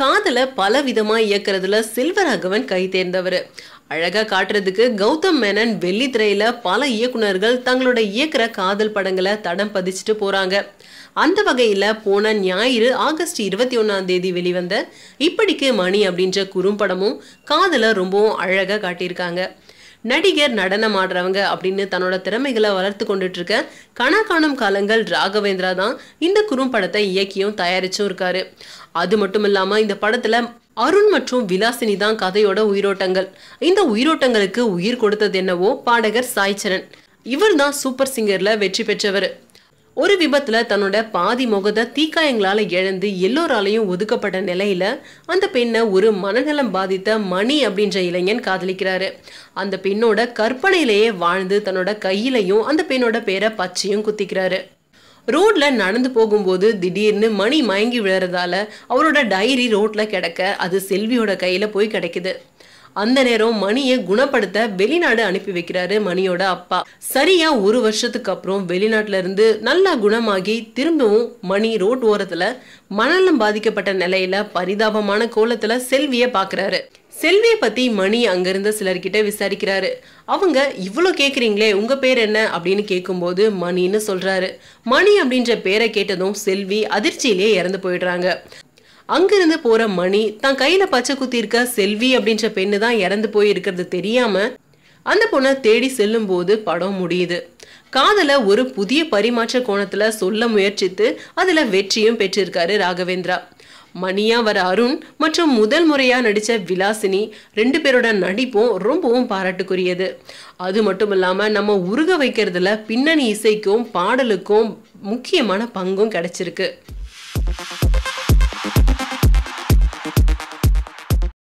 காதலை பல விதமாக இயக்குறதுல செல்வராகவன் கை தேர்ந்தவர். அழகாக காட்டுறதுக்கு கௌதம் மேனன் வெள்ளித்திரையில் பல இயக்குனர்கள் தங்களோட இயக்குற காதல் படங்களை தடம் பதிச்சுட்டு போகிறாங்க அந்த வகையில் போன ஞாயிறு ஆகஸ்ட் இருபத்தி ஒன்றாம் தேதி வெளிவந்த இப்படிக்கு மணி அப்படின்ற குறும்படமும் காதலை ரொம்பவும் அழகாக காட்டியிருக்காங்க. நடிகர் நடனம் ஆடுறவங்க அப்படின்னு தன்னோட திறமைகளை வளர்த்து கொண்டுட்டு இருக்க கனா காணும் காலங்கள் ராகவேந்திரா தான் இந்த குறும்படத்தை இயக்கியும் தயாரிச்சும் இருக்காரு. அது மட்டும் இல்லாம இந்த படத்துல அருண் மற்றும் விலாசினி தான் கதையோட உயிரோட்டங்கள். இந்த உயிரோட்டங்களுக்கு உயிர் கொடுத்தது என்னவோ பாடகர் சாய்ச்சரன் இவர் தான் சூப்பர் சிங்கர்ல வெற்றி பெற்றவர். ஒரு விபத்துல தன்னோட பாதி முகத்தை தீக்காயங்களால இழந்து எல்லோராலையும் ஒதுக்கப்பட்ட நிலையில அந்த பெண்ணை ஒரு மனநலம் பாதித்த மணி அப்படின்ற இளைஞன் காதலிக்கிறாரு. அந்த பெண்ணோட கற்பனையிலேயே வாழ்ந்து தன்னோட கையிலையும் அந்த பெண்ணோட பேரை பச்சையும் குத்திக்கிறாரு. ரோட்ல நடந்து போகும்போது திடீர்னு மணி மயங்கி விழுறதால அவரோட டைரி ரோட்ல கிடக்க அது செல்வியோட கையில போய் கிடைக்குது. அந்த நேரம் மணியை குணப்படுத்த வெளிநாடு அனுப்பி வைக்கிறாரு மணியோட அப்பா. சரியா ஒரு வருஷத்துக்கு அப்புறம் வெளிநாட்டுல இருந்து நல்லா குணமாகி திரும்பவும் மணி ரோட் ஓரத்துல மணலம் பாதிக்கப்பட்ட நிலையில பரிதாபமான கோலத்துல செல்விய பாக்குறாரு. செல்வியை பத்தி மணி அங்கிருந்த சிலர்கிட்ட விசாரிக்கிறாரு. அவங்க இவ்வளோ கேக்குறீங்களே உங்க பேர் என்ன? அப்படின்னு கேட்கும்போது மணின்னு சொல்றாரு. மணி அப்படின்ற பேரை கேட்டதும் செல்வி அதிர்ச்சியிலேயே இறந்து போயிடுறாங்க. அங்கிருந்து போற மணி தான் கையில பச்சை குத்தி இருக்க செல்வி அப்படின்ற பெண்ணு தான் இறந்து போய் இருக்கிறது தெரியாம அந்த பொண்ணை தேடி செல்லும் போது படம் முடியுது. காதல ஒரு புதிய பரிமாற்ற கோணத்துல சொல்ல முயற்சித்து அதுல வெற்றியும் பெற்றிருக்காரு ராகவேந்திரா. மணியா வர அருண் மற்றும் முதல் முறையா நடிச்ச விலாசினி ரெண்டு பேரோட நடிப்பும் ரொம்பவும் பாராட்டுக்குரியது. அது மட்டும் இல்லாம நம்ம உருக வைக்கிறதுல பின்னணி இசைக்கும் பாடலுக்கும் முக்கியமான பங்கும் கிடைச்சிருக்கு.